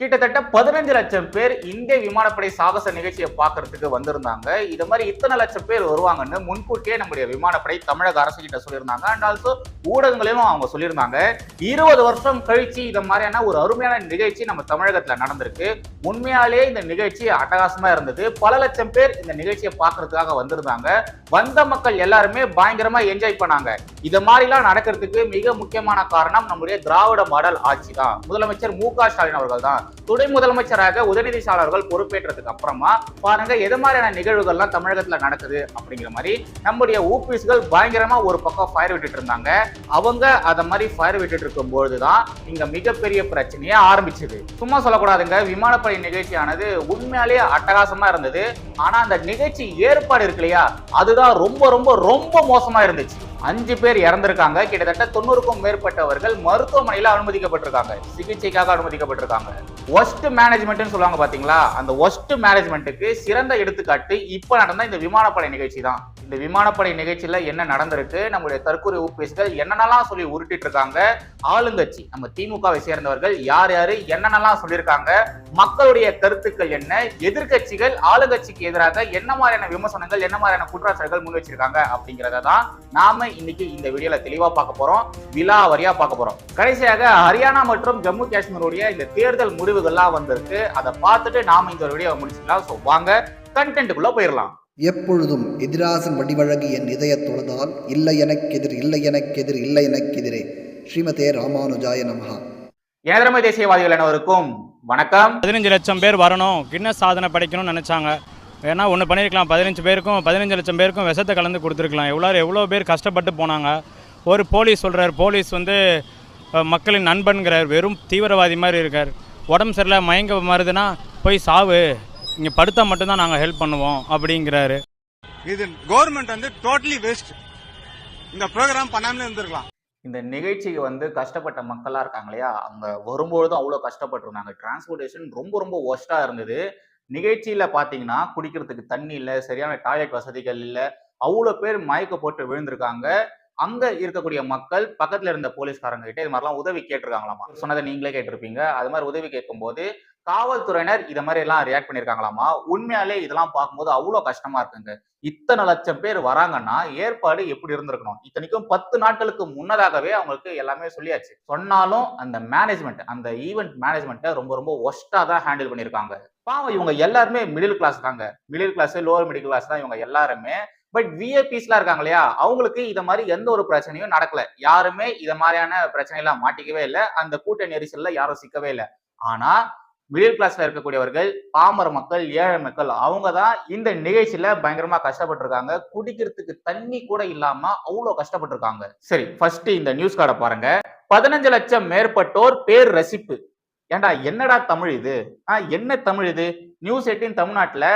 கிட்டத்தட்ட பதினஞ்சு லட்சம் பேர் இந்திய விமானப்படை சாகச நிகழ்ச்சியை பார்க்கறதுக்கு வந்திருந்தாங்க. இது மாதிரி இத்தனை லட்சம் பேர் வருவாங்கன்னு முன்கூட்டியே நம்முடைய விமானப்படை தமிழக அரசு கிட்ட சொல்லியிருந்தாங்க. அண்ட் ஆல்சோ ஊடகங்களிலும் அவங்க சொல்லியிருந்தாங்க. இருபது வருஷம் கழிச்சு இந்த மாதிரியான ஒரு அருமையான நிகழ்ச்சி நம்ம தமிழகத்துல நடந்திருக்கு. உண்மையாலே இந்த நிகழ்ச்சி அட்டகாசமா இருந்தது. பல லட்சம் பேர் இந்த நிகழ்ச்சியை பார்க்கறதுக்காக வந்திருந்தாங்க. வந்த மக்கள் எல்லாருமே பயங்கரமா என்ஜாய் பண்ணாங்க. இது மாதிரிலாம் நடக்கிறதுக்கு மிக முக்கியமான காரணம் நம்முடைய திராவிட மாடல் ஆட்சி தான். முதலமைச்சர் மு க ஸ்டாலின் அவர்கள் தான் துணை முதலமைச்சராக உதயநிதி ஸ்டாலின் பொறுப்பேற்றதுக்கு அப்புறமா பாருங்க எது மாதிரியான நிகழ்வுகள்லாம் தமிழகத்துல நடக்குது அப்படிங்கிற மாதிரி நம்முடைய ஊபிஸ்கள் பயங்கரமா ஒரு பக்கம் ஃபயர் விட்டுட்டு இருந்தாங்க. அவங்க அத மாதிரி ஃபயர் விட்டுட்டு இருக்கும் பொழுதுதான் இங்க மிகப்பெரிய பிரச்சனையே ஆரம்பிச்சது. சும்மா சொல்லக்கூடாதுங்க விமானப்படை நிகழ்ச்சியானது உண்மையாலேயே அட்டகாசமா இருந்தது. ஆனா அந்த நிகழ்ச்சி ஏற்பாடு இருக்கு இல்லையா அதுதான் ரொம்ப ரொம்ப ரொம்ப மோசமா இருந்துச்சு. அஞ்சு பேர் இறந்திருக்காங்க. கிட்டத்தட்ட தொண்ணூறுக்கும் மேற்பட்டவர்கள் மருத்துவமனையில் அனுமதிக்கப்பட்டிருக்காங்க. சிகிச்சைக்காக அனுமதிக்கப்பட்டிருக்காங்க. ஒஸ்ட் மேனேஜ்மெண்ட்னு சொல்லுவாங்க பாத்தீங்களா? அந்த ஒஸ்ட் மேனேஜ்மெண்ட்டுக்கு சிறந்த எடுத்துக்காட்டு இப்போ நடந்த இந்த விமானப்படை நிகழ்ச்சி தான். இந்த விமானப்படை நிகழ்ச்சியில என்ன நடந்திருக்கு? நம்மளுடைய தற்கொலை ஊப்பேசுகள் என்னென்னலாம் சொல்லி உருட்டிட்டு இருக்காங்க ஆளுங்கட்சி நம்ம திமுகவை சேர்ந்தவர்கள் யார் யாரு? என்னென்னலாம் சொல்லியிருக்காங்க? மக்களுடைய கருத்துக்கள் என்ன? எதிர்க்கட்சிகள் ஆளுங்கட்சிக்கு எதிராக என்ன மாதிரியான விமர்சனங்கள் என்ன மாதிரியான குற்றச்சாட்டுகள் முன் வச்சிருக்காங்க அப்படிங்கிறத தான் நாம இன்னைக்கு இந்த வீடியோல தெளிவா பார்க்க போறோம். விலாவரியா பார்க்க போறோம். கடைசியாக ஹரியானா மற்றும் ஜம்மு காஷ்மீருடைய இந்த தேர்தல் முடிவுகள்லாம் வந்திருக்கு. அதை பார்த்துட்டு நாம இந்த ஒரு வீடியோ முடிச்சுக்கலாம். ஸோ வாங்க கண்டென்ட்டுக்குள்ள போயிடலாம். எப்பொழுதும் எதிராசன் வடிவழகு என் இதய தொழுதால் இல்லை எனக்கெதிர் இல்லை எனக்கெதிர் இல்லை எனக்கெதிரே ஸ்ரீமதே ராமானுஜாய நமஹா. ஏதரமை தேசியவாதிகள் அனைவருக்கும் வணக்கம். பதினஞ்சு லட்சம் பேர் வரணும். கின்னஸ் சாதனை படைக்கணும்னு நினச்சாங்க. ஏன்னா ஒன்று பண்ணியிருக்கலாம் பதினஞ்சு பேருக்கும் பதினஞ்சு லட்சம் பேருக்கும் விஷத்தை கலந்து கொடுத்துருக்கலாம். எவ்வளோ எவ்வளோ பேர் கஷ்டப்பட்டு போனாங்க. ஒரு போலீஸ் சொல்கிறார் போலீஸ் வந்து மக்களின் நண்பன்கிறார். வெறும் தீவிரவாதி மாதிரி இருக்கார். உடம்பு சரியில்லை மயங்க மாறுதுன்னா போய் சாவு. இங்கே படுத்தா மட்டும்தான் நாங்கள் ஹெல்ப் பண்ணுவோம் அப்படிங்கிறாரு. இது கவர்மெண்ட் வந்து டோட்டலி வேஸ்ட் இந்த ப்ரோக்ராம் பண்ணாமலே இருந்திருக்கலாம். இந்த நிகழ்ச்சிக்கு வந்து கஷ்டப்பட்ட மக்களா இருக்காங்க இல்லையா? அவங்க வரும்பொழுதும் அவ்வளோ கஷ்டப்பட்டிருந்தாங்க. டிரான்ஸ்போர்ட்டேஷன் ரொம்ப ரொம்ப ஒஸ்டா இருந்தது. நிகழ்ச்சியில் பார்த்தீங்கன்னா குடிக்கிறதுக்கு தண்ணி இல்லை சரியான டாய்லெட் வசதிகள் இல்லை அவ்வளோ பேர் மயக்க போட்டு விழுந்திருக்காங்க. அங்க இருக்கக்கூடிய மக்கள் பக்கத்துல இருந்த போலீஸ்காரங்க கிட்ட இது மாதிரிலாம் உதவி கேட்டிருக்காங்களாமா? சொன்னதை நீங்களே கேட்டிருப்பீங்க. அது மாதிரி உதவி கேட்கும்போது காவல்துறையினர் இதை மாதிரி எல்லாம் ரியாக்ட் பண்ணியிருக்காங்களாமா உண்மையாலே இதெல்லாம் பார்க்கும்போது அவ்வளோ கஷ்டமா இருக்குங்க. இத்தனை லட்சம் பேர் வராங்கன்னா ஏற்பாடு எப்படி இருந்திருக்கணும்? இத்தனைக்கும் பத்து நாட்களுக்கு முன்னதாகவே அவங்களுக்கு எல்லாமே சொல்லியாச்சு. சொன்னாலும் அந்த மேனேஜ்மெண்ட் அந்த ஈவெண்ட் மேனேஜ்மெண்ட்டை ரொம்ப ரொம்ப ஒஸ்டா தான் ஹேண்டில் பண்ணியிருக்காங்க. பாவம் இவங்க எல்லாருமே மிடில் கிளாஸ் தாங்க. Middle class lower middle class தான் இவங்க எல்லாருமே. பட் விஏபிஸ்லாம் இருக்காங்க இல்லையா? அவங்களுக்கு இதை மாதிரி எந்த ஒரு பிரச்சனையும் நடக்கல. யாருமே இதை மாதிரியான பிரச்சனையெல்லாம் மாட்டிக்கவே இல்லை. அந்த கூட்ட நெரிசல்ல யாரும் சிக்கவே இல்லை. ஆனா மிடில் கிளாஸ்ல இருக்கக்கூடியவர்கள் பாமர மக்கள் ஏழை மக்கள் அவங்க தான் இந்த நிகழ்ச்சியில பயங்கரமா கஷ்டப்பட்டிருக்காங்க. குடிக்கிறதுக்கு தண்ணி கூட இல்லாம அவ்வளோ கஷ்டப்பட்டிருக்காங்க. சரி ஃபர்ஸ்ட் இந்த நியூஸ் கார்டை பாருங்க. பதினஞ்சு லட்சம் மேற்பட்டோர் பேர் ரசிப்பு. ஏன்டா என்னடா தமிழ் இது? ஆ என்ன தமிழ் இது? நியூஸ் எயிட்டின் தமிழ்நாட்டில்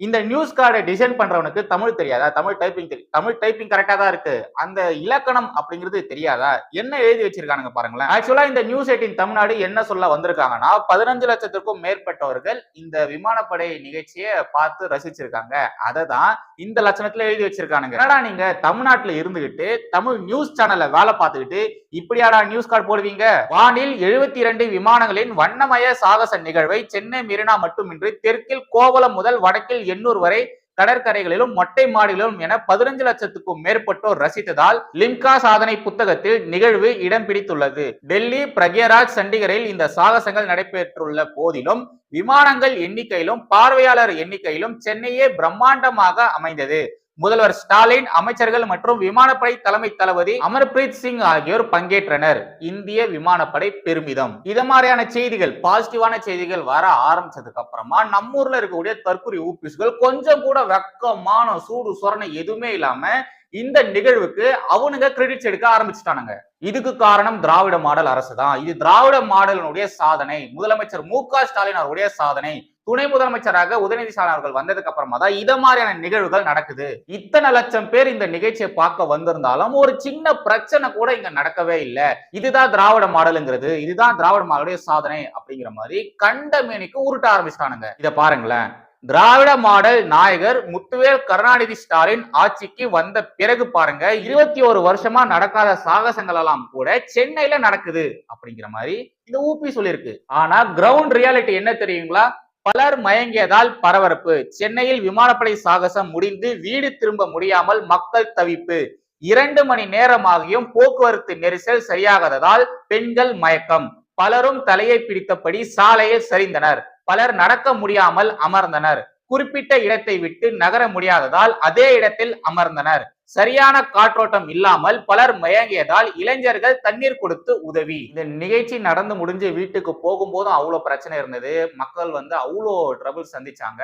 இந்த நியூஸ் கார்டை டிசைன் பண்றவனுக்கு தமிழ் தெரியாதா? தமிழ் டைப்பிங் தெரியும் தமிழ் டைப்பிங் கரெக்டா தான் இருக்கு. அந்த இலக்கணம் அப்படிங்கிறது தெரியாதா? என்ன எழுதி வச்சிருக்கானுங்க பாருங்களேன். ஆக்சுவலா இந்த நியூஸ் எயிட்டின் தமிழ்நாடு என்ன சொல்ல வந்திருக்காங்கன்னா பதினஞ்சு லட்சத்திற்கும் மேற்பட்டவர்கள் இந்த விமானப்படை நிகழ்ச்சியை பார்த்து ரசிச்சிருக்காங்க. அதை தான் இந்த லட்சணத்துல எழுதி வச்சிருக்கானுங்க. என்னடா நீங்க தமிழ்நாட்டுல இருந்துகிட்டு தமிழ் நியூஸ் சேனல்ல வேலை பார்த்துக்கிட்டு இப்படியாடா நியூஸ் கார்டு போடுவீங்க? வானில் எழுபத்தி இரண்டு விமானங்களின் வண்ணமய சாகச நிகழ்வை சென்னை மெரினா மட்டுமின்றி தெற்கில் கோவளம் முதல் வடக்கில் எண்ணூர் வரை கடற்கரைகளிலும் மொட்டை மாடிகளிலும் என பதினஞ்சு லட்சத்துக்கும் மேற்பட்டோர் ரசித்ததால் லிம்கா சாதனை புத்தகத்தில் நிகழ்வு இடம் பிடித்துள்ளது. டெல்லி பிரக்யராஜ் சண்டிகரில் இந்த சாகசங்கள் நடைபெற்றுள்ள போதிலும் விமானங்கள் எண்ணிக்கையிலும் பார்வையாளர் எண்ணிக்கையிலும் சென்னையே பிரம்மாண்டமாக அமைந்தது. முதல்வர் ஸ்டாலின் அமைச்சர்கள் மற்றும் விமானப்படை தலைமை தளபதி அமர்பிரீத் சிங் ஆகியோர் பங்கேற்றனர். இந்திய விமானப்படை பெருமிதம். இது மாதிரியான செய்திகள் பாசிட்டிவான செய்திகள் வர ஆரம்பிச்சதுக்கு அப்புறமா நம்ம ஊர்ல இருக்கக்கூடிய தற்கொலை ஊபிஸ்கள் கொஞ்சம் கூட வெக்கமான சூடு சொரணை எதுவுமே இல்லாம இந்த நிகழ்வுக்கு அவனுங்க கிரெடிட்ஸ் எடுக்க ஆரம்பிச்சுட்டானுங்க. இதுக்கு காரணம் திராவிட மாடல் அரசு தான் இது திராவிட மாடலினுடைய சாதனை. முதலமைச்சர் மு க ஸ்டாலின் அவருடைய சாதனை. துணை முதலமைச்சராக உதயநிதி ஸ்டாலின் அவர்கள் வந்ததுக்கு அப்புறமா தான் இத மாதிரியான நிகழ்வுகள் நடக்குது. இத்தனை லட்சம் பேர் இந்த நிகழ்ச்சியை பார்க்க வந்திருந்தாலும் ஒரு சின்ன பிரச்சனை கூட இங்க நடக்கவே இல்லை. இதுதான் திராவிட மாடலுங்கிறது. இதுதான் திராவிட மாடலுடைய சாதனை அப்படிங்கிற மாதிரி கண்ட மேனிக்கு உருட்ட ஆரம்பிச்சிட்டானுங்க. இதை பாருங்களேன். திராவிட மாடல் நாயகர் முத்துவேல் கருணாநிதி ஸ்டாலின் ஆட்சிக்கு வந்த பிறகு பாருங்க இருபத்தி ஒரு வருஷமா நடக்காத சாகசங்கள் எல்லாம் கூட சென்னையில நடக்குது அப்படிங்கிற மாதிரி இந்த ஊபி சொல்லியிருக்கு. ஆனா கிரவுண்ட் ரியாலிட்டி என்ன தெரியுங்களா? பலர் மயங்கியதால் பரபரப்பு. சென்னையில் விமானப்படை சாகசம் முடிந்து வீடு திரும்ப முடியாமல் மக்கள் தவிப்பு. இரண்டு மணி நேரமாகியும் போக்குவரத்து நெரிசல் சரியாகாததால் பெண்கள் மயக்கம். பலரும் தலையை பிடித்தபடி சாலையில் சரிந்தனர். பலர் நடக்க முடியாமல் அமர்ந்தனர். குறிப்பிட்ட இடத்தை விட்டு நகர முடியாததால் அதே இடத்தில் அமர்ந்தனர். சரியான காற்றோட்டம் இல்லாமல் பலர் மயங்கியதால் இளைஞர்கள் தண்ணீர் கொடுத்து உதவி. இந்த நிகழ்ச்சி நடந்து முடிஞ்சு வீட்டுக்கு போகும்போதும் அவ்வளோ பிரச்சனை இருந்தது. மக்கள் வந்து அவ்வளோ ட்ரபிள் சந்திச்சாங்க.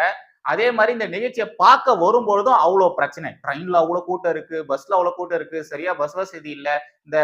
அதே மாதிரி இந்த நிகழ்ச்சியை பார்க்க வரும்பொழுதும் அவ்வளோ பிரச்சனை. ட்ரெயின்ல அவ்வளோ கூட்டம் இருக்கு பஸ்ல அவ்வளோ கூட்டம் இருக்கு. சரியா பஸ் வசதி இல்லை. இந்த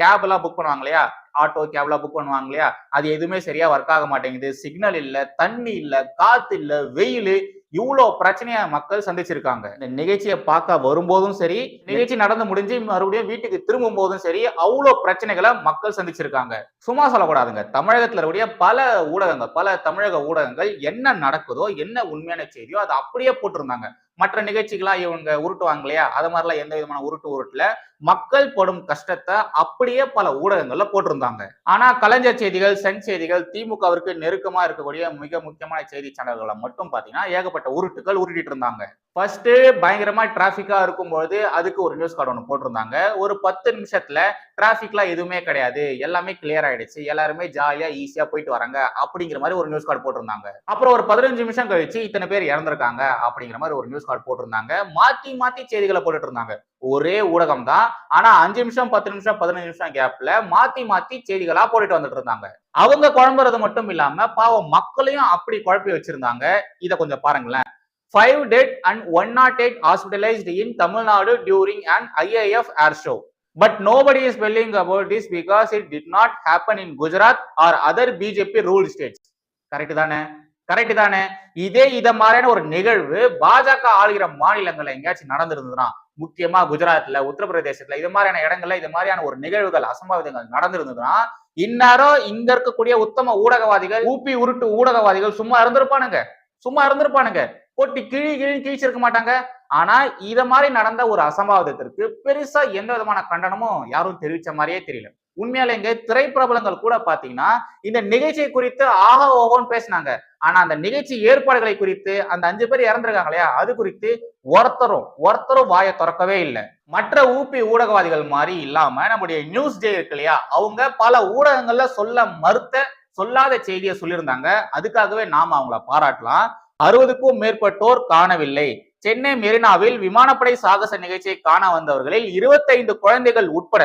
கேப் எல்லாம் புக் பண்ணுவாங்க இல்லையா? ஆட்டோ கேப்லாம் புக் பண்ணுவாங்க இல்லையா? அது எதுவுமே சரியா ஒர்க் ஆக மாட்டேங்குது. சிக்னல் இல்லை தண்ணி இல்லை காத்து இல்லை வெயில். இவ்வளோ பிரச்சனையை மக்கள் சந்திச்சிருக்காங்க. இந்த நிகழ்ச்சியை பார்க்க வரும்போதும் சரி நிகழ்ச்சி நடந்து முடிஞ்சு மறுபடியும் வீட்டுக்கு திரும்பும் போதும் சரி அவ்வளோ பிரச்சனைகளை மக்கள் சந்திச்சிருக்காங்க. சும்மா சொல்லக்கூடாதுங்க. தமிழகத்தில் இருக்கக்கூடிய பல ஊடகங்கள் பல தமிழக ஊடகங்கள் என்ன நடக்குதோ என்ன உண்மையான செய்தியோ அதை அப்படியே போட்டிருந்தாங்க. மற்ற நிகழ்ச்சிகளாக இவங்க உருட்டுவாங்க இல்லையா? அது மாதிரிலாம் எந்த விதமான உருட்டு உருட்டுல. மக்கள் படும் கஷ்டத்தை அப்படியே பல ஊடகங்கள்ல போட்டிருந்தாங்க. ஆனா கலைஞர் செய்திகள் சென் செய்திகள் திமுகவிற்கு நெருக்கமா இருக்கக்கூடிய மிக முக்கியமான செய்தி சேனல்களை மட்டும் பாத்தீங்கன்னா ஏகப்பட்ட உருட்டுகள் உருட்டிட்டு இருந்தாங்க. ஃபர்ஸ்ட் பயங்கரமா டிராபிக்கா இருக்கும்போது அதுக்கு ஒரு நியூஸ் கார்டு ஒன்று போட்டிருந்தாங்க. ஒரு பத்து நிமிஷத்துல டிராபிக்லாம் எதுவுமே கிடையாது. எல்லாமே கிளியர் ஆயிடுச்சு. எல்லாருமே ஜாலியா ஈஸியா போயிட்டு வராங்க. அப்படிங்கிற மாதிரி ஒரு நியூஸ் கார்டு போட்டிருந்தாங்க. அப்புறம் ஒரு பதினஞ்சு நிமிஷம் கழிச்சு இத்தனை பேர் இறந்திருக்காங்க அப்படிங்கிற மாதிரி ஒரு நியூஸ் கார்டு போட்டிருந்தாங்க. மாத்தி மாத்தி செய்திகளை போட்டுட்டு இருந்தாங்க. ஒரே ஊடகம் தான் ஆனா அஞ்சு நிமிஷம் பத்து நிமிஷம் பதினஞ்சு நிமிஷம் கேப்ல மாத்தி மாத்தி செய்திகளா போட்டுட்டு வந்துட்டு இருந்தாங்க. அவங்க குழம்புறது மட்டும் இல்லாம பாவம் மக்களையும் அப்படி குழப்பி வச்சிருந்தாங்க. இதை கொஞ்சம் பாருங்களேன். Five dead and one naught eight hospitalised in Tamil Nadu during and IAF air show but nobody is welling about this because it did not happen in Gujarat or other BJP rule states correct தானே? Correct தானே? இதே இத மாதிரியான ஒரு நிகழ்வு பாஜக ஆளுகிற மாநிலங்கள்ல எங்கேயாச்சும் நடந்திருந்ததுன்னா முக்கியமா குஜராத்ல உத்தரப்பிரதேசத்துல இது மாதிரியான இடங்கள்ல இது மாதிரியான ஒரு நிகழ்வுகள் அசம்பாவிதங்கள் நடந்திருந்ததுன்னா இன்னாரோ இங்க இருக்கக்கூடிய உத்தம ஊடகவாதிகள் ஊப்பி உருட்டு ஊடகவாதிகள் சும்மா இருந்திருப்பானுங்க. சும்மா இருந்திருப்பானுங்க. போட்டி கிழி கிழி கிழிச்சிருக்க மாட்டாங்க. ஆனா இத மாதிரி நடந்த ஒரு அசம்பாவிதத்திற்கு பெருசா எந்த விதமான கண்டனமும் யாரும் தெரிவிச்ச மாதிரியே தெரியல. உண்மையாலேங்க திரைப்பிரபலங்கள் கூட பாத்தீங்கன்னா இந்த நிகழ்ச்சியை குறித்து ஆஹா ஓஹோன்னு பேசினாங்க. ஆனா அந்த நிகழ்ச்சி ஏற்பாடுகளை குறித்து அந்த அஞ்சு பேர் இறந்துருக்காங்க இல்லையா? அது குறித்து ஒருத்தரும் ஒருத்தரும் வாயை திறக்கவே இல்லை. மற்ற ஊபி ஊடகவாதிகள் மாதிரி இல்லாம நம்முடைய நியூஸ் டே இருக்கு இல்லையா? அவங்க பல ஊடகங்கள்ல சொல்ல மறுத்த சொல்லாத செய்தியை சொல்லியிருந்தாங்க. அதுக்காகவே நாம அவங்கள பாராட்டலாம். அறுபதுக்கும் மேற்பட்டோர் காணவில்லை. சென்னை மெரினாவில் விமானப்படை சாகச நிகழ்ச்சியை காண வந்தவர்களில் இருபத்தைந்து குழந்தைகள் உட்பட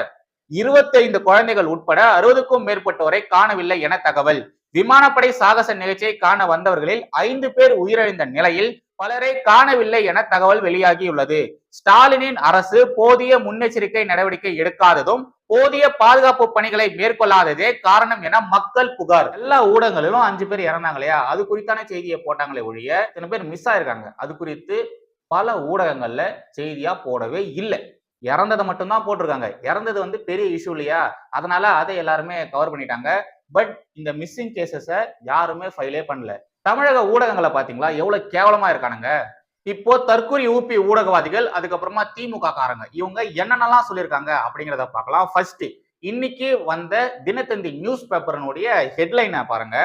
இருபத்தைந்து குழந்தைகள் உட்பட அறுபதுக்கும் மேற்பட்டோரை காணவில்லை என தகவல். விமானப்படை சாகச நிகழ்ச்சியை காண வந்தவர்களில் ஐந்து பேர் உயிரிழந்த நிலையில் பலரை காணவில்லை என தகவல் வெளியாகியுள்ளது. ஸ்டாலினின் அரசு போதிய முன்னெச்சரிக்கை நடவடிக்கை எடுக்காததும் போதிய பாதுகாப்பு பணிகளை மேற்கொள்ளாததே காரணம் என மக்கள் புகார். எல்லா ஊடகங்களிலும் அஞ்சு பேர் இறந்தாங்க இல்லையா? அது குறித்தான செய்தியை போட்டாங்களே ஒழிய இத்தனை பேர் மிஸ் ஆயிருக்காங்க. அது குறித்து பல ஊடகங்கள்ல செய்தியா போடவே இல்லை. இறந்ததை மட்டும்தான் போட்டிருக்காங்க. இறந்தது வந்து பெரிய இஷ்யூ இல்லையா? அதனால அதை எல்லாருமே கவர் பண்ணிட்டாங்க. பட் இந்த மிஸ்ஸிங் கேசஸை யாருமே ஃபைலே பண்ணல. தமிழக ஊடகங்களை பார்த்தீங்களா? எவ்வளோ கேவலமாக இருக்கானுங்க. இப்போ தற்கொலை ஊபி ஊடகவாதிகள் அதுக்கப்புறமா திமுக காரங்க. இவங்க என்னென்னலாம் சொல்லியிருக்காங்க அப்படிங்கிறத பார்க்கலாம். ஃபர்ஸ்ட் இன்னைக்கு வந்த தினத்தந்தி நியூஸ் பேப்பரனுடைய ஹெட்லைனை பாருங்க.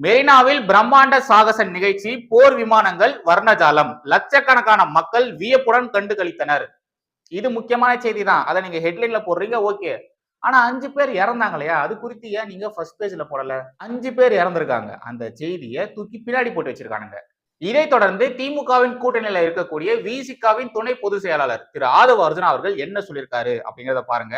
மெரினாவில் பிரம்மாண்ட சாகச நிகழ்ச்சி போர் விமானங்கள் வர்ணஜாலம். லட்சக்கணக்கான மக்கள் வியப்புடன் கண்டு கழித்தனர் இது முக்கியமான செய்தி தான் அதை நீங்க ஹெட்லைன்ல போடுறீங்க ஓகே ஆனா அஞ்சு பேர் இறந்தாங்க இல்லையா அது குறித்து ஏன் நீங்க ஃபர்ஸ்ட் பேஜ்ல போடல? அஞ்சு பேர் இறந்திருக்காங்க. அந்த செய்தியை தூக்கி பின்னாடி போட்டு வச்சிருக்கானுங்க. இதை தொடர்ந்து திமுகவின் கூட்டணியில இருக்கக்கூடிய விசிகாவின் துணை பொதுச் செயலாளர் திரு ஆதவ அர்ஜுனா அவர்கள் என்ன சொல்லியிருக்காரு அப்படிங்கிறத பாருங்க.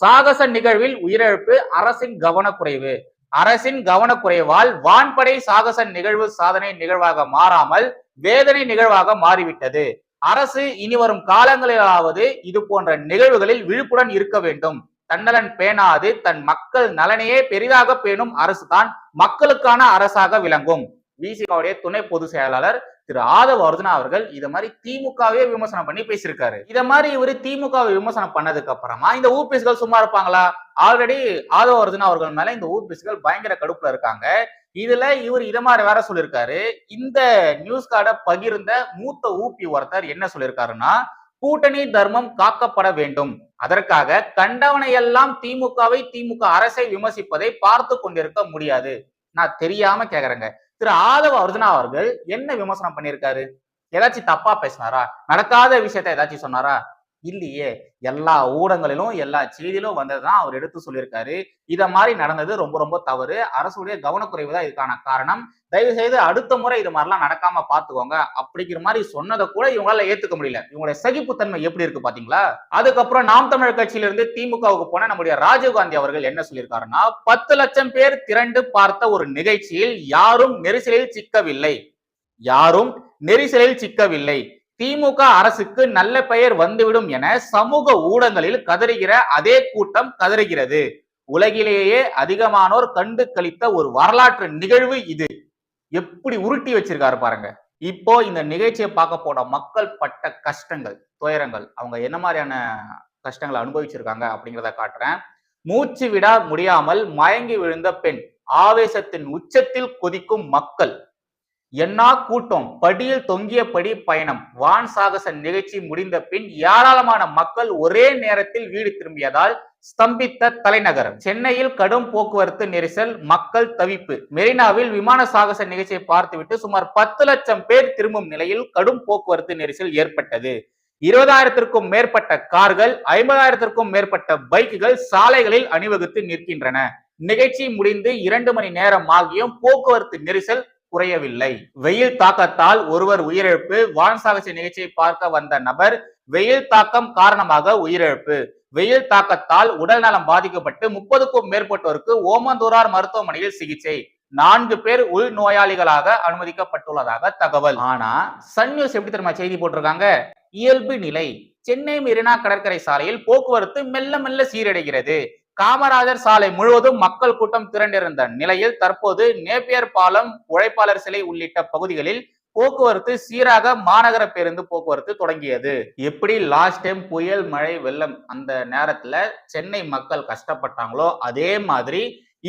சாகச நிகழ்வில் உயிரிழப்பு அரசின் கவனக்குறைவு. அரசின் கவனக்குறைவால் வான்படை சாகச நிகழ்வு சாதனை நிகழ்வாக மாறாமல் வேதனை நிகழ்வாக மாறிவிட்டது. அரசு இனி வரும் காலங்களிலாவது இது போன்ற நிகழ்வுகளில் விழிப்புடன் இருக்க வேண்டும். தன்னலன் பேணாது தன் மக்கள் நலனையே பெரிதாக பேணும் அரசுதான் மக்களுக்கான அரசாக விளங்கும். விசிகாவுடைய துணை பொதுச் செயலாளர் திரு ஆதவ் அர்ஜுனா அவர்கள் இத மாதிரி திமுகவே விமர்சனம் பண்ணி பேசியிருக்காரு. இத மாதிரி இவரு திமுகவை விமர்சனம் பண்ணதுக்கு அப்புறமா இந்த ஊபிஸ்கள் சும்மா இருப்பாங்களா? ஆல்ரெடி ஆதவ அர்ஜுனா அவர்கள் மேல இந்த ஊபிஸ்கள் பயங்கர கடுப்புல இருக்காங்க. இதுல இவர் இத மாதிரி வேற சொல்லியிருக்காரு இந்த நியூஸ் கார்டை பகிர்ந்த மூத்த ஊப்பி ஒருத்தர் என்ன சொல்லியிருக்காருன்னா கூட்டணி தர்மம் காக்கப்பட வேண்டும். அதற்காக கண்டவனையெல்லாம் திமுகவை திமுக அரசை விமர்சிப்பதை பார்த்து கொண்டிருக்க முடியாது. நான் தெரியாம கேக்குறேங்க. திரு ஆதவ அர்ஜுனா அவர்கள் என்ன விமர்சனம் பண்ணியிருக்காரு ஏதாச்சும் தப்பா பேசினாரா? நடக்காத விஷயத்த ஏதாச்சும் சொன்னாரா? இல்லையே. எல்லா ஊடகங்களிலும் எல்லா செய்தியிலும் வந்ததுதான் அவர் எடுத்து சொல்லியிருக்காரு. இதை மாதிரி நடந்தது ரொம்ப ரொம்ப தவறு. அரசுடைய கவனக்குறைவு தான் இதுக்கான காரணம். தயவு செய்து அடுத்த முறை இது மாதிரிலாம் நடக்காம பாத்துக்கோங்க. அப்படிங்கிற மாதிரி சொன்னதை கூட இவங்களால ஏத்துக்க முடியல. இவங்களுடைய சகிப்புத்தன்மை எப்படி இருக்கு பாத்தீங்களா? அதுக்கப்புறம் நாம் தமிழர் கட்சியிலிருந்து திமுகவுக்கு போன நம்முடைய ராஜீவ்காந்தி அவர்கள் என்ன சொல்லியிருக்காருன்னா பத்து லட்சம் பேர் திரண்டு பார்த்த ஒரு நிகழ்ச்சியில் யாரும் நெரிசலில் சிக்கவில்லை. யாரும் நெரிசலில் சிக்கவில்லை. திமுக அரசுக்கு நல்ல பெயர் வந்துவிடும் என சமூக ஊடகங்களில் கதறுகிற அதே கூட்டம் கதறுகிறது. உலகிலேயே அதிகமானோர் கண்டு கழித்த ஒரு வரலாற்று நிகழ்வு இது. எப்படி உருட்டி வச்சிருக்காரு பாருங்க. இப்போ இந்த நிகழ்ச்சியை பார்க்க போன மக்கள் பட்ட கஷ்டங்கள் துயரங்கள் அவங்க என்ன மாதிரியான கஷ்டங்களை அனுபவிச்சிருக்காங்க அப்படிங்கிறத காட்டுறேன். மூச்சு விட முடியாமல் மயங்கி விழுந்த பெண் ஆவேசத்தின் உச்சத்தில் கொதிக்கும் மக்கள் என்னா கூட்டம்? படியில் தொங்கியபடி பயணம். வான் சாகச நிகழ்ச்சி முடிந்த பின் ஏராளமான மக்கள் ஒரே நேரத்தில் வீடு திரும்பியதால் ஸ்தம்பித்த தலைநகரம். சென்னையில் கடும் போக்குவரத்து நெரிசல் மக்கள் தவிப்பு. மெரினாவில் விமான சாகச நிகழ்ச்சியை பார்த்துவிட்டு சுமார் பத்து லட்சம் பேர் திரும்பும் நிலையில் கடும் போக்குவரத்து நெரிசல் ஏற்பட்டது. இருபதாயிரத்திற்கும் மேற்பட்ட கார்கள் ஐம்பதாயிரத்திற்கும் மேற்பட்ட பைக்குகள் சாலைகளில் அணிவகுத்து நிற்கின்றன. நிகழ்ச்சி முடிந்து இரண்டு மணி நேரம் ஆகியும் போக்குவரத்து நெரிசல் குறையவில்லை. வெயில் தாக்கத்தால் ஒருவர் உயிரிழப்பு. வான் சாகச நிகழ்ச்சியை பார்க்க வந்த நபர் வெயில் தாக்கம் காரணமாக உயிரிழப்பு. வெயில் தாக்கத்தால் உடல் நலம் பாதிக்கப்பட்டு முப்பதுக்கும் மேற்பட்டோருக்கு ஓமந்தூரார் மருத்துவமனையில் சிகிச்சை. நான்கு பேர் உள் நோயாளிகளாக அனுமதிக்கப்பட்டுள்ளதாக தகவல். ஆனா சன் நியூஸ் எப்படி தெரியுமா செய்தி போட்டிருக்காங்க? இயல்பு நிலை. சென்னை மெரினா கடற்கரை சாலையில் போக்குவரத்து மெல்ல மெல்ல சீரடைகிறது. காமராஜர் சாலை முழுவதும் மக்கள் கூட்டம் திரண்டிருந்த நிலையில் தற்போது நேப்பியர் பாலம் உழைப்பாளர் சிலை உள்ளிட்ட பகுதிகளில் போக்குவரத்து சீராக மாநகர பேருந்து போக்குவரத்து தொடங்கியது. எப்படி லாஸ்ட் டைம் புயல் மழை வெள்ளம் அந்த நேரத்துல சென்னை மக்கள் கஷ்டப்பட்டாங்களோ அதே மாதிரி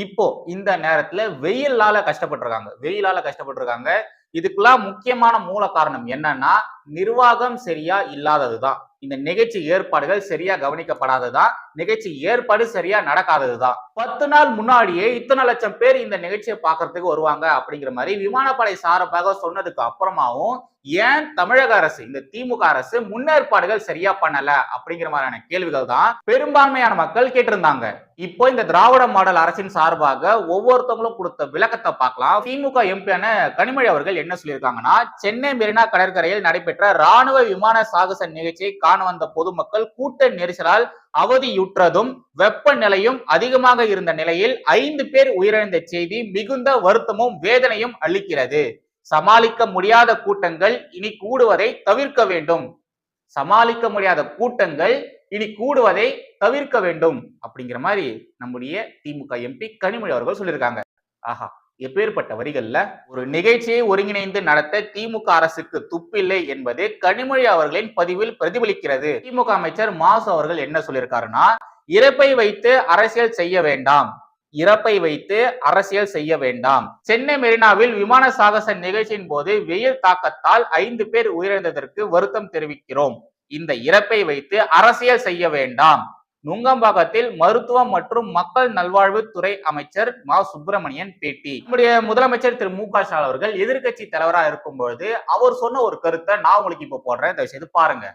இப்போ இந்த நேரத்துல வெயிலால கஷ்டப்பட்டிருக்காங்க. வெயிலால கஷ்டப்பட்டிருக்காங்க. இதுக்கெல்லாம் முக்கியமான மூல காரணம் என்னன்னா நிர்வாகம் சரியா இல்லாததுதான். இந்த நிகழ்ச்சி ஏற்பாடுகள் சரியா கவனிக்கப்படாததான் நிகழ்ச்சி ஏற்பாடு சரியா நடக்காததுதான் பத்து நாள் முன்னாடியே இத்தனை லட்சம் பேர் இந்த நிகழ்ச்சியை பார்க்கறதுக்கு வருவாங்க அப்படிங்கிற மாதிரி விமானப்படை சார்பாக சொன்னதுக்கு அப்புறமாவும் ஏன் தமிழக அரசு இந்த திமுக அரசு முன்னேற்பாடுகள் சரியா பண்ணல? அப்படிங்கிற மாதிரியான கேள்விகள் தான் பெரும்பான்மையான மக்கள் கேட்டிருந்தாங்க. இப்போ இந்த திராவிட மாடல் அரசின் சார்பாக ஒவ்வொருத்தவங்களும் கொடுத்த விளக்கத்தை பார்க்கலாம். திமுக எம்பியான கனிமொழி அவர்கள் என்ன சொல்லியிருக்காங்கன்னா சென்னை மெரினா கடற்கரையில் நடைபெற்ற ராணுவ விமான சாகச நிகழ்ச்சியை காண வந்த பொதுமக்கள் கூட்ட நெரிசலால் அவதியுற்றதும் வெப்பநிலையும் அதிகமாக இருந்த நிலையில் ஐந்து பேர் உயிரிழந்த செய்தி மிகுந்த வருத்தமும் வேதனையும் அளிக்கிறது. சமாளிக்க முடியாத கூட்டங்கள் இனி கூடுவதை தவிர்க்க வேண்டும். சமாளிக்க முடியாத கூட்டங்கள் இனி கூடுவதை தவிர்க்க வேண்டும். அப்படிங்கிற மாதிரி நம்முடைய திமுக எம்பி கனிமொழி அவர்கள் சொல்லியிருக்காங்க. ஆஹா எப்பேற்பட்ட வரிகள்ல ஒரு நிகழ்ச்சியை ஒருங்கிணைந்து நடத்த திமுக அரசுக்கு துப்பில்லை என்பது கனிமொழி அவர்களின் பதிவில் பிரதிபலிக்கிறது. திமுக அமைச்சர் மாசு அவர்கள் என்ன சொல்லியிருக்காருன்னா இறப்பை வைத்து அரசியல் செய்ய வேண்டாம். இறப்பை வைத்து அரசியல் செய்ய வேண்டாம். சென்னை மெரினாவில் விமான சாகச நிகழ்ச்சியின் போது வெயில் தாக்கத்தால் ஐந்து பேர் உயிரிழந்ததற்கு வருத்தம் தெரிவிக்கிறோம். இந்த இறப்பை வைத்து அரசியல் செய்ய வேண்டாம். நுங்கம்பாக்கத்தில் மருத்துவம் மற்றும் மக்கள் நல்வாழ்வுத்துறை அமைச்சர் மா. சுப்பிரமணியன் பேட்டி. நம்முடைய முதலமைச்சர் திரு. மு. க. ஸ்டாலின் அவர்கள் எதிர்கட்சி தலைவராக இருக்கும் பொழுது அவர் சொன்ன ஒரு கருத்தை நான் உங்களுக்கு இப்ப போடுறேன். தயவு செய்து பாருங்க.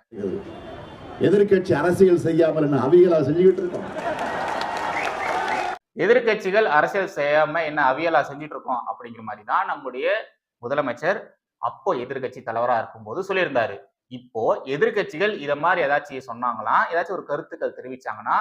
எதிர்கட்சி அரசியல் செய்யாமல் அவிகளா செஞ்சுக்கிட்டு இருக்கோம்? எதிர்க்கட்சிகள் அரசியல் செய்யாம என்ன அவியலா செஞ்சுட்டு இருக்கோம் அப்படிங்கிற மாதிரி தான் நம்முடைய முதலமைச்சர் அப்போ எதிர்க்கட்சி தலைவராக இருக்கும்போது சொல்லியிருந்தாரு. இப்போ எதிர்க்கட்சிகள் இத மாதிரி ஏதாச்சும் சொன்னாங்களாம் ஏதாச்சும் ஒரு கருத்துக்கள் தெரிவிச்சாங்கன்னா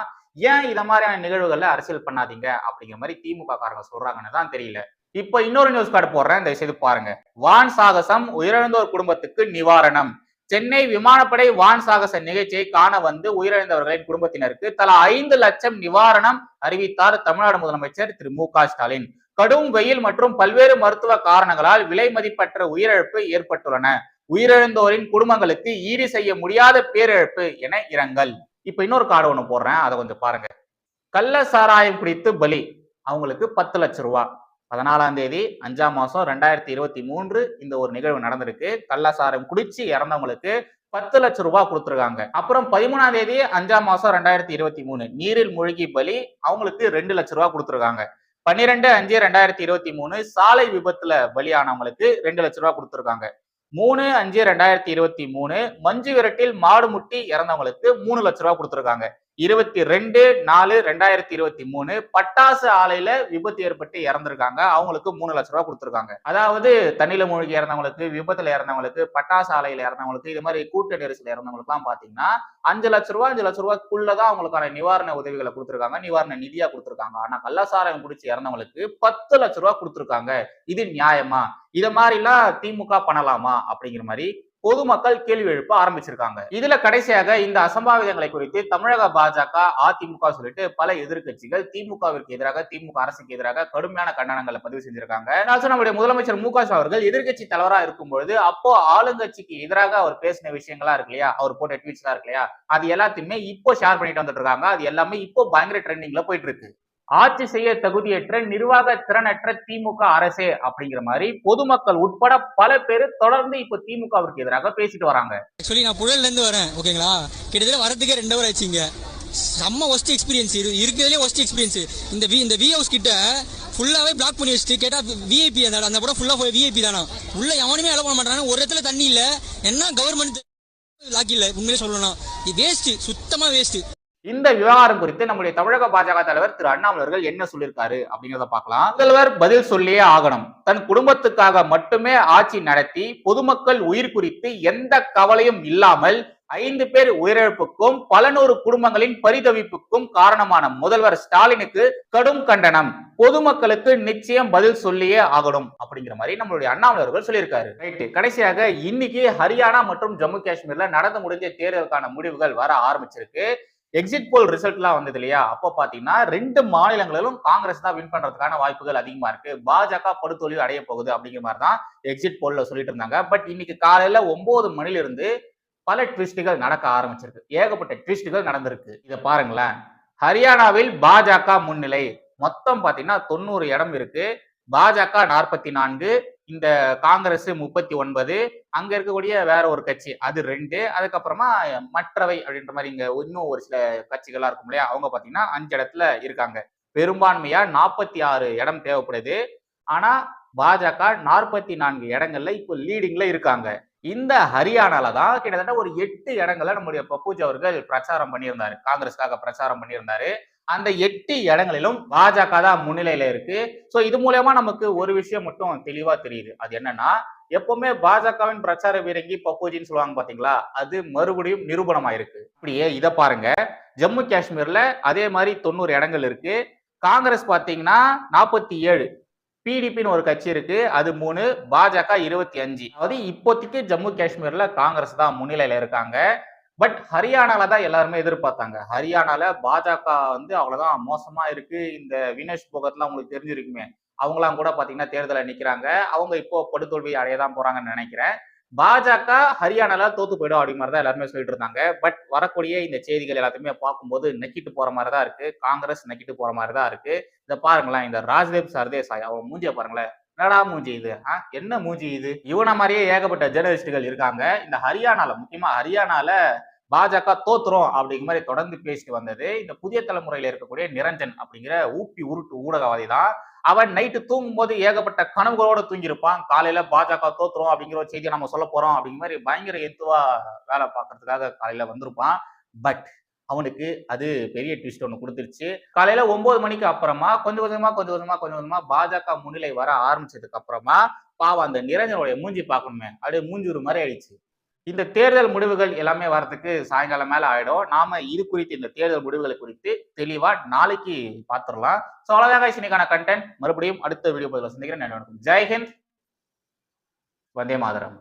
ஏன் இத மாதிரியான நிகழ்வுகள்ல அரசியல் பண்ணாதீங்க அப்படிங்கிற மாதிரி திமுக காரங்க சொல்றாங்கன்னு தான் தெரியல. இப்போ இன்னொரு நியூஸ் கார்டு போடுறேன். இந்த விஷயத்தை பாருங்க. வான் சாகசம் உயிரிழந்தோர் குடும்பத்துக்கு நிவாரணம். சென்னை விமானப்படை வான் சாகச நிகழ்ச்சியை காண வந்து உயிரிழந்தவர்களின் குடும்பத்தினருக்கு தலா ஐந்து லட்சம் நிவாரணம் அறிவித்தார் தமிழ்நாடு முதலமைச்சர் திரு மு ஸ்டாலின். கடும் வெயில் மற்றும் பல்வேறு மருத்துவ காரணங்களால் விலை மதிப்பற்ற உயிரிழப்பு ஏற்பட்டுள்ளன. உயிரிழந்தோரின் குடும்பங்களுக்கு ஈடு செய்ய முடியாத பேரிழப்பு என இரங்கல். இப்ப இன்னொரு கார்டு ஒண்ணு போடுறேன். அதை கொஞ்சம் பாருங்க. கள்ள சாராயம் குடித்து பலி. அவங்களுக்கு பத்து லட்சம் ரூபாய் பதினாலாம் தேதி அஞ்சாம் மாசம் ரெண்டாயிரத்தி இருபத்தி மூன்று இந்த ஒரு நிகழ்வு நடந்திருக்கு. கள்ளசாரம் குடிச்சு இறந்தவங்களுக்கு பத்து லட்சம் ரூபாய் கொடுத்துருக்காங்க. அப்புறம் பதிமூணாம் தேதி அஞ்சாம் மாசம் ரெண்டாயிரத்தி இருபத்தி மூணு நீரில் மூழ்கி பலி அவங்களுக்கு ரெண்டு லட்ச ரூபாய் கொடுத்துருக்காங்க. பன்னிரெண்டு அஞ்சு ரெண்டாயிரத்தி இருபத்தி மூணு சாலை விபத்துல பலியானவங்களுக்கு ரெண்டு லட்ச ரூபாய் கொடுத்துருக்காங்க. மூணு அஞ்சு ரெண்டாயிரத்தி இருபத்தி மூணு மஞ்சு விரட்டில் மாடு முட்டி இறந்தவங்களுக்கு மூணு லட்ச ரூபாய் கொடுத்துருக்காங்க. இருபத்தி ரெண்டு நாலு ரெண்டாயிரத்தி இருபத்தி மூணு பட்டாசு ஆலையில விபத்து ஏற்பட்டு இறந்திருக்காங்க. அவங்களுக்கு மூணு லட்ச ரூபா கொடுத்துருக்காங்க. அதாவது தண்ணியில மூழ்கி இறந்தவங்களுக்கு விபத்துல இறந்தவங்களுக்கு பட்டாசு ஆலையில இறந்தவங்களுக்கு இது மாதிரி கூட்ட நெரிசல் இறந்தவங்களுக்கு எல்லாம் பாத்தீங்கன்னா அஞ்சு லட்ச ரூபா அஞ்சு லட்ச ரூபாய்க்குள்ளதான் அவங்களுக்கான நிவாரண உதவிகளை கொடுத்துருக்காங்க நிவாரண நிதியா கொடுத்துருக்காங்க. ஆனா கள்ளசாரம் குடிச்சு இறந்தவங்களுக்கு பத்து லட்ச ரூபா கொடுத்துருக்காங்க. இது நியாயமா? இதை மாதிரிலாம் திமுக பண்ணலாமா? அப்படிங்கிற மாதிரி பொதுமக்கள் கேள்வி எழுப்ப ஆரம்பிச்சிருக்காங்க. இதுல கடைசியாக இந்த அசம்பாவிதங்களை குறித்து தமிழக பாஜக அதிமுக சொல்லிட்டு பல எதிர்க்கட்சிகள் திமுகவிற்கு எதிராக திமுக அரசுக்கு எதிராக கடுமையான கண்டனங்களை பதிவு செஞ்சிருக்காங்க. ஆல்சோ நம்முடைய முதலமைச்சர் மு க அவர்கள் எதிர்க்கட்சி தலைவரா இருக்கும் பொழுது அப்போ ஆளுங்கட்சிக்கு எதிராக அவர் பேசின விஷயங்களா இருக்கு இல்லையா? அவர் போட்ட ட்வீட்ஸ் எல்லாம் இருக்கு இல்லையா? அது எல்லாத்தையுமே இப்போ ஷேர் பண்ணிட்டு வந்துட்டு இருக்காங்க. அது எல்லாமே இப்போ பயங்கர ட்ரெண்டிங்ல போயிட்டு இருக்கு. ஆட்சி செய்ய தகுதியற்ற நிர்வாக திறனற்ற திமுக அரசே அப்படிங்கிற மாதிரி பொதுமக்கள் உட்பட பல பேர் தொடர்ந்து இப்போ திமுகவிற்கு எதிராக பேசிட்டு வராங்க. ஆக்சுவலி நான் புழல்ல இருந்து வரேன் ஓகேங்களா கிட்டத்தட்ட வரதுக்கே ரெண்டு ஹவர் ஆச்சுங்க செம்ம ஒஸ்ட் எக்ஸ்பீரியன்ஸ் இரு இருக்கிறதுலே ஒஸ்ட் எக்ஸ்பீரியன்ஸ் இந்த வி இந்த வி ஹவுஸ் கிட்ட ஃபுல்லாவே பிளாக் பண்ணி வச்சுட்டு கேட்டா விஐபி அந்த அந்த படம் ஃபுல்லா விஐபி தானா? உள்ள எவனுமே அலோ பண்ண மாட்டாங்க ஒரு இடத்துல தண்ணி இல்ல என்ன கவர்மெண்ட் லாக்கி இல்ல? உண்மையிலே சொல்லணும் இது வேஸ்ட் சுத்தமா வேஸ்ட் இந்த விவகாரம் குறித்து நம்முடைய தமிழக பாஜக தலைவர் திரு அண்ணாமலை அவர்கள் என்ன சொல்லியிருக்காரு அப்படிங்கிறத பார்க்கலாம். முதல்வர் பதில் சொல்லியே ஆகணும். தன் குடும்பத்துக்காக மட்டுமே ஆட்சி நடத்தி பொதுமக்கள் உயிர் குறித்து எந்த கவலையும் இல்லாமல் ஐந்து பேர் உயிரிழப்புக்கும் பல நூறு குடும்பங்களின் பரிதவிப்புக்கும் காரணமான முதல்வர் ஸ்டாலினுக்கு கடும் கண்டனம். பொதுமக்களுக்கு நிச்சயம் பதில் சொல்லியே ஆகணும் அப்படிங்கிற மாதிரி நம்மளுடைய அண்ணாமலை அவர்கள் சொல்லியிருக்காரு. ரைட்டு. கடைசியாக இன்னைக்கு ஹரியானா மற்றும் ஜம்மு காஷ்மீர்ல நடந்து முடிஞ்ச தேர்தலுக்கான முடிவுகள் வர ஆரம்பிச்சிருக்கு. எக்ஸிட் போல் ரிசல்ட்லாம் வந்தது இல்லையா? அப்போ பார்த்தீங்கன்னா ரெண்டு மாநிலங்களிலும் காங்கிரஸ் தான் வின் பண்றதுக்கான வாய்ப்புகள் அதிகமா இருக்கு. பாஜக படுதோல்வி அடைய போகுது அப்படிங்கிற மாதிரி தான் எக்ஸிட் போல்ல சொல்லிட்டு இருந்தாங்க. பட் இன்னைக்கு காலையில ஒன்பது மணிலிருந்து பல ட்விஸ்டுகள் நடக்க ஆரம்பிச்சிருக்கு. ஏகப்பட்ட ட்விஸ்டுகள் நடந்திருக்கு. இதை பாருங்களேன். ஹரியானாவில் பாஜக முன்னிலை. மொத்தம் பார்த்தீங்கன்னா தொண்ணூறு இடம் இருக்கு. பாஜக நாற்பத்தி நான்கு இந்த காங்கிரஸ் முப்பத்தி ஒன்பது அங்க இருக்கக்கூடிய வேற ஒரு கட்சி அது ரெண்டு அதுக்கப்புறமா மற்றவை அப்படின்ற மாதிரி இங்க இன்னும் ஒரு சில கட்சிகளா இருக்கும் இல்லையா அவங்க பாத்தீங்கன்னா அஞ்சு இடத்துல இருக்காங்க. பெரும்பான்மையா நாற்பத்தி ஆறு இடம் தேவைப்படுது. ஆனா பாஜக நாற்பத்தி நான்கு இடங்கள்ல இப்போ லீடிங்ல இருக்காங்க. இந்த ஹரியானால தான் கிட்டத்தட்ட ஒரு எட்டு இடங்கள்ல நம்முடைய பப்பூஜ் அவர்கள் பிரச்சாரம் பண்ணியிருந்தாரு. காங்கிரஸ்க்காக பிரச்சாரம் பண்ணியிருந்தாரு. அந்த எட்டு இடங்களிலும் பாஜக தான் முன்னிலையில இருக்கு. ஸோ இது மூலயமா நமக்கு ஒரு விஷயம் மட்டும் தெளிவா தெரியுது. அது என்னன்னா எப்பவுமே பாஜகவின் பிரச்சார வீரங்கி பப்பூஜின்னு சொல்லுவாங்க பாத்தீங்களா? அது மறுபடியும் நிரூபணமாயிருக்கு. இப்படியே இதை பாருங்க. ஜம்மு காஷ்மீர்ல அதே மாதிரி தொண்ணூறு இடங்கள் இருக்கு. காங்கிரஸ் பாத்தீங்கன்னா நாற்பத்தி ஏழு. பிடிபின்னு ஒரு கட்சி இருக்கு. அது மூணு பாஜக இருபத்தி அஞ்சு. அதாவது இப்போதைக்கு ஜம்மு காஷ்மீர்ல காங்கிரஸ் தான் முன்னிலையில இருக்காங்க. பட் ஹரியானால தான் எல்லாருமே எதிர்பார்த்தாங்க. ஹரியானால பாஜக வந்து அவ்வளவுதான் மோசமா இருக்கு. இந்த வினேஷ் போகத்லாம் உங்களுக்கு தெரிஞ்சிருக்குமே. அவங்களாம் கூட பாத்தீங்கன்னா தேர்தலில் நிக்கிறாங்க. அவங்க இப்போ படுதோல்வி அடையதான் போறாங்கன்னு நினைக்கிறேன். பாஜக ஹரியானால தோத்து போயிடும் அப்படி மாதிரி தான் எல்லாருமே சொல்லிட்டு இருந்தாங்க. பட் வரக்கூடிய இந்த செய்திகள் எல்லாத்தையுமே பார்க்கும்போது நக்கிட்டு போற மாதிரி தான் இருக்கு. காங்கிரஸ் நக்கிட்டு போற மாதிரி தான் இருக்கு. இதை பாருங்களேன் இந்த ராஜ்தீப் சர்தேசாய் அவன் மூஞ்சிய பாருங்களேன். என்னடா மூஞ்சி இது? ஆ என்ன மூஞ்சி இது? இவன மாதிரியே ஏகப்பட்ட ஜேர்னலிஸ்டுகள் இருக்காங்க. இந்த ஹரியானால முக்கியமா ஹரியானால பாஜக தோத்துரும் அப்படிங்கிற மாதிரி தொடர்ந்து பேசிட்டு வந்தது. இந்த புதிய தலைமுறையில இருக்கக்கூடிய நிரஞ்சன் அப்படிங்கிற ஊப்பி உருட்டு ஊடகவாதி தான். அவன் நைட்டு தூங்கும் போது ஏகப்பட்ட கனவுகளோட தூங்கியிருப்பான். காலையில பாஜக தோத்துரும் அப்படிங்கிற ஒரு செய்தியை நம்ம சொல்ல போறோம் அப்படிங்கிற மாதிரி பயங்கர எத்துவா வேலை பார்க்கறதுக்காக காலையில வந்திருப்பான். பட் அவனுக்கு அது பெரிய ட்விஸ்ட் ஒன்று கொடுத்துருச்சு. காலையில ஒன்பது மணிக்கு அப்புறமா கொஞ்சம் கொஞ்சமா கொஞ்சம் கொஞ்சமா கொஞ்சம் கொஞ்சமா பாஜக முன்னிலை வர ஆரம்பிச்சதுக்கு அப்புறமா பாவம் அந்த நிரஞ்சனுடைய மூஞ்சி பார்க்கணுமே. அப்படியே மூஞ்சி ஒரு மாதிரி ஆயிடுச்சு. இந்த தேர்தல் முடிவுகள் எல்லாமே வர்றதுக்கு சாயங்காலம் மேல ஆயிடும். நாம இது குறித்து இந்த தேர்தல் முடிவுகளை குறித்து தெளிவா நாளைக்கு பார்த்துடலாம் ஸோ அவ்வளோதான் சினிக்கான இன்னைக்கான கண்டென்ட் மறுபடியும் அடுத்த வீடியோ பதிவில் சந்திக்கிறேன். நன்றி வணக்கம். ஜெய்ஹிந்த் வந்தே மாதரம்.